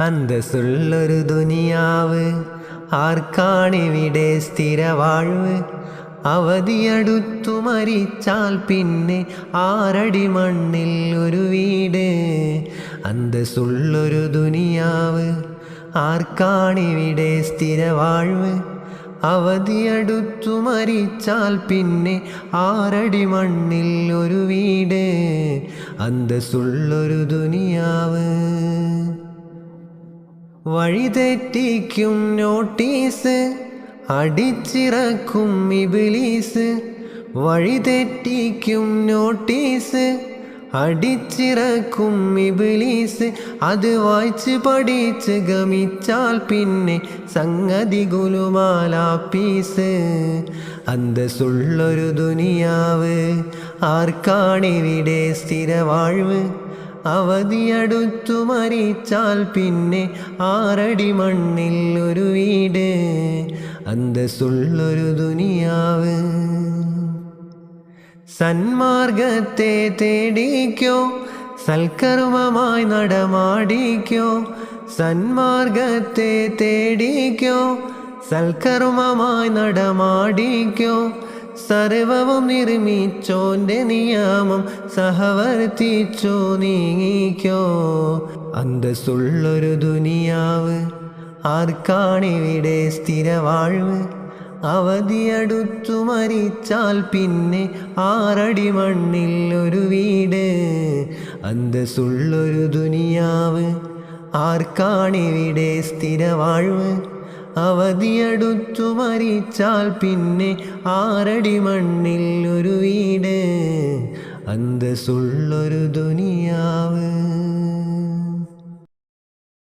അന്തസ്സുള്ളൊരു ദുനിയാവ് ആർക്കാണിവിടെ സ്ഥിരവാഴ്വ്? അവധിയടുത്തു മരിച്ചാൽ പിന്നെ ആരടി മണ്ണിൽ ഒരു വീട്? അന്തസ്സുള്ളൊരു ദുനിയാവ് ആർക്കാണിവിടെ സ്ഥിരവാഴ്വ്? അവധിയടുത്തു മരിച്ചാൽ പിന്നെ ആരടി മണ്ണിൽ ഒരു വീട്? അന്തസ്സുള്ളൊരു ദുനിയാവ്. വഴിതെറ്റിക്കും നോട്ടീസ് അടിച്ചിറക്കും ഇബിലീസ്. വഴിതെറ്റിക്കും നോട്ടീസ് അടിച്ചിറക്കും ഇബിലീസ്. അത് വായിച്ച് പഠിച്ച് ഗമിച്ചാൽ പിന്നെ സംഗതി ഗുലുമാലാപ്പീസ് അന്തസ്സുള്ളൊരു ദുനിയാവ് ആർക്കാണിവിടെ സ്ഥിരവാഴ്വ്? അവധിയടുത്തു മരിച്ചാൽ പിന്നെ ആറടി മണ്ണിൽ ഒരു വീട് അന്തസ്സുള്ളൊരു ദുനിയാവ്. സന്മാർഗത്തെ തേടിക്കോ സൽക്കർമ്മമായി നടമാടിക്കോ സന്മാർഗത്തെ തേടിക്കോ സൽക്കർമ്മമായി നടമാടിക്കോ സർവവും നിർമ്മിച്ചോന്റെ നിയമം സഹവർത്തിച്ചോ നീങ്ങിക്കോ. അന്തസ്സുള്ളൊരു ദുനിയാവ് ആർക്കാണിവിടെ സ്ഥിരവാഴ്വ്? അവധിയടുത്തു മരിച്ചാൽ പിന്നെ ആറടി മണ്ണിൽ ഒരു വീട്. അന്തസ്സുള്ളൊരു ദുനിയാവ് ആർക്കാണിവിടെ സ്ഥിരവാഴ്വ്? അവധിയടുത്തു മരിച്ചാൽ പിന്നെ ആറടി മണ്ണിൽ ഒരു വീട്. അന്തസ്സുള്ളൊരു ദുനിയാവ്